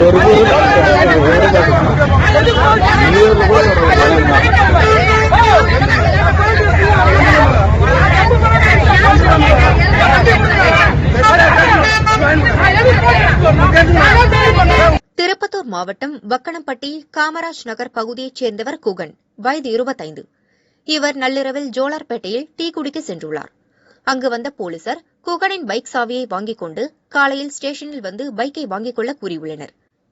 திருப்பத்தூர் மாவட்டம் வக்கணம்பட்டி காமராஜ் நகர் பகுதியைச் சேர்ந்தவர் குகன் வயது இருபத்தைந்து. இவர் நள்ளிரவில் ஜோலார்பேட்டையில் டீ குடிக்க சென்றுள்ளார். அங்கு வந்த போலீசார் குகனின் பைக் சாவியை வாங்கிக் கொண்டு காலையில் ஸ்டேஷனில் வந்து பைக்கை வாங்கிக் கொள்ள கூறியுள்ளனர்.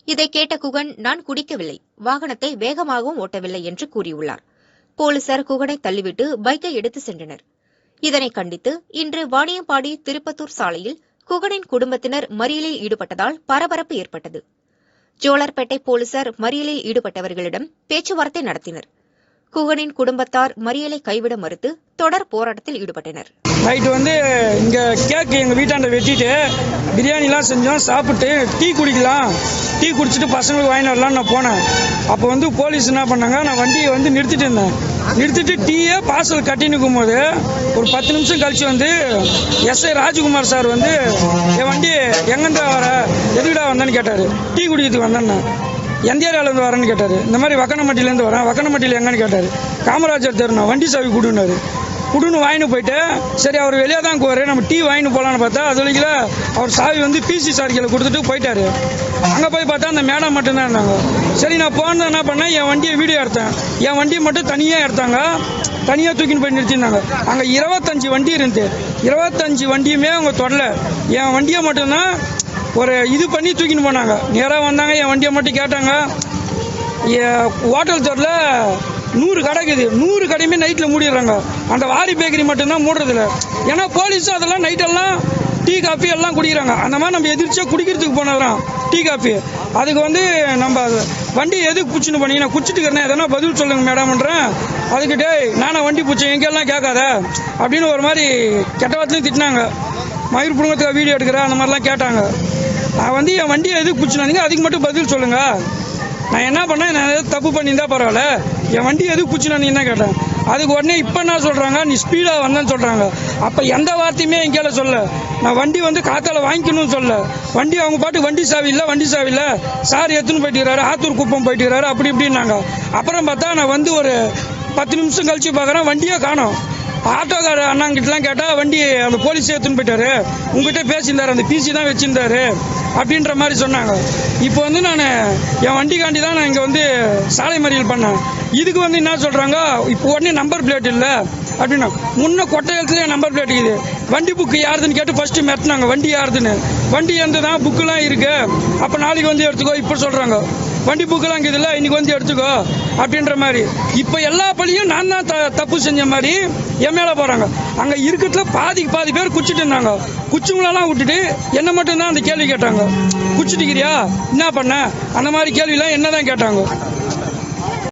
இதை கேட்ட குகன் நான் குடிக்கவில்லை. வாகனத்தை வேகமாகவும் ஓட்டவில்லை என்று கூறியுள்ளார். போலீசார் குகனை தள்ளிவிட்டு பைக்கை எடுத்து சென்றனர். இதனை கண்டித்து இன்று வாணியம்பாடி திருப்பத்தூர் சாலையில் குகனின் குடும்பத்தினர் மறியலில் ஈடுபட்டதால் பரபரப்பு ஏற்பட்டது. ஜோலார்பேட்டை போலீசார் மறியலில் ஈடுபட்டவர்களிடம் பேச்சுவார்த்தை நடத்தினர். குகனின் குடும்பத்தார் மறியலை கைவிட மறுத்து தொடர் போராட்டத்தில் ஈடுபட்டனர். நைட்டு வந்து இங்கே கேக்கு எங்கள் வீட்டாண்ட வெட்டிட்டு பிரியாணிலாம் செஞ்சோம் சாப்பிட்டு டீ குடிக்கலாம். டீ குடிச்சிட்டு பசங்களுக்கு வாங்கிட்டு வரலாம்னு நான் போனேன். அப்போ வந்து போலீஸ் என்ன பண்ணாங்க நான் வண்டியை வந்து நிறுத்திட்டு இருந்தேன். நிறுத்திட்டு டீயே பார்சல் கட்டி நிற்கும் போது ஒரு பத்து நிமிஷம் கழிச்சு வந்து எஸ்ஐ ராஜ்குமார் சார் வந்து என் வண்டி எங்கேருந்து வர? எதுக்குடா வந்தேன்னு கேட்டார். டீ குடிக்கிறதுக்கு வந்தேன்னு எந்த ஏரியாவிலேருந்து வரேன்னு கேட்டார். இந்த மாதிரி வக்கனமட்டிலேருந்து வரேன். வக்கனமட்டியில் எங்கன்னு கேட்டார். காமராஜர் தெருண்ணா வண்டி சாவி கொடுன்னாரு. குடுன்னு வாங்கிட்டு போயிட்டு சரி அவர் வெளியே தான் போவார் நம்ம டீ வாங்கிட்டு போகலான்னு பார்த்தா அது வரைக்கும் அவர் சாவி வந்து பிசி சார்கில் கொடுத்துட்டு போயிட்டாரு. அங்கே போய் பார்த்தா அந்த மேடம் மட்டும்தான் இருந்தாங்க. சரி நான் போனது என்ன பண்ணேன் என் வண்டியை வீடியோ எடுத்தேன். என் வண்டியை மட்டும் தனியாக எடுத்தாங்க. தனியாக தூக்கின்னு போய் நிறுத்தினாங்க. அங்கே இருபத்தஞ்சி வண்டி இருந்து இருபத்தஞ்சி வண்டியுமே அவங்க தொடல. என் வண்டியை மட்டும்தான் ஒரு இது பண்ணி தூக்கின்னு போனாங்க. நேராக வந்தாங்க என் வண்டியை மட்டும் கேட்டாங்க. ஹோட்டல் தொடல. நூறு கடை இருக்குது. நூறு கடையுமே நைட்டில் மூடிடுறாங்க. அந்த வாரி பேக்கரி மட்டும்தான் மூடுறதில்ல. ஏன்னா போலீஸும் அதெல்லாம் நைட்டெல்லாம் டீ காஃபி எல்லாம் குடிக்கிறாங்க. அந்த மாதிரி நம்ம எதிர்ச்சியாக குடிக்கிறதுக்கு போனதுதான் டீ காஃபி அதுக்கு வந்து நம்ம வண்டி எதுக்கு பிடிச்சின்னு பண்ணி நான் குடிச்சிட்டு எதனா பதில் சொல்லுங்க மேடம்ன்றேன் அதுக்கு டேய் நானா வண்டி பிடிச்சேன் எங்கெல்லாம் கேட்காத? அப்படின்னு ஒரு மாதிரி கெட்ட வார்த்தையும் திட்டினாங்க. மயிர் புடுங்கத்துக்கு வீடியோ எடுக்கிற அந்த மாதிரிலாம் கேட்டாங்க. நான் வந்து என் வண்டியை எதுக்கு பிடிச்சினாங்க அதுக்கு மட்டும் பதில் சொல்லுங்கள் நான் என்ன பண்ணேன்? நான் ஏதாவது தப்பு பண்ணியிருந்தா பரவாயில்ல. என் வண்டி எதுக்கு பிடிச்சினான்னு என்ன கேட்டேன் அதுக்கு உடனே இப்போ என்ன சொல்கிறாங்க நீ ஸ்பீடாக வந்தேன்னு சொல்கிறாங்க அப்போ எந்த வார்த்தையுமே எங்கேயால சொல்ல நான் வண்டி வந்து காத்தால வாங்கிக்கணும்னு சொல்ல வண்டி அவங்க பாட்டு வண்டி சாவி இல்லை வண்டி சாவி இல்லை சார் எடுத்துன்னு போயிட்டுறாரு ஆத்தூர் குப்பம் போயிட்டுறாரு அப்படி இப்படின்னாங்க. அப்புறம் பார்த்தா நான் வந்து ஒரு பத்து நிமிஷம் கழிச்சு பார்க்குறேன் வண்டியே காணோம். ஆட்டோக்கார அண்ணாங்கிட்டலாம் கேட்டால் வண்டி அந்த போலீஸ் எடுத்துன்னு போயிட்டாரு. உங்ககிட்ட பேசியிருந்தாரு அந்த பிசி தான் வச்சிருந்தாரு. அப்படின்ற மாதிரி சொன்னாங்க. இப்போ வந்து நான் என் வண்டிக்காண்டி தான் நான் இங்கே வந்து சாலை மறியல் பண்ணேன். இதுக்கு வந்து என்ன சொல்கிறாங்க இப்போ உடனே நம்பர் பிளேட் இல்லை. அப்படின்னா முன்ன கொட்டையத்துல என் நம்பர் பிளேட் இருக்குது. வண்டி புக்கு யாருதுன்னு கேட்டு ஃபர்ஸ்ட் மெட்டினாங்க வண்டி யாருதுன்னு. வண்டி எந்த தான் புக்கெல்லாம் இருக்கு. அப்போ நாளைக்கு வந்து எடுத்துக்கோ இப்போ சொல்கிறாங்க வண்டி புக்கெல்லாம் இருக்குதுல்ல இன்னைக்கு வந்து எடுத்துக்கோ அப்படின்ற மாதிரி. இப்போ எல்லா பள்ளியும் நான் தான் த- தப்பு செஞ்ச மாதிரி என் மேலே போகிறாங்க அங்கே இருக்கிறதுல பாதிக்கு பாதி பேர் குச்சிட்டு இருந்தாங்க. குச்சிங்களெல்லாம் விட்டுட்டு என்ன மட்டும் தான் அந்த கேள்வி கேட்டாங்க. குச்சிட்டுக்கிறியா என்ன பண்ண? அந்த மாதிரி கேள்விலாம் என்ன தான் கேட்டாங்க.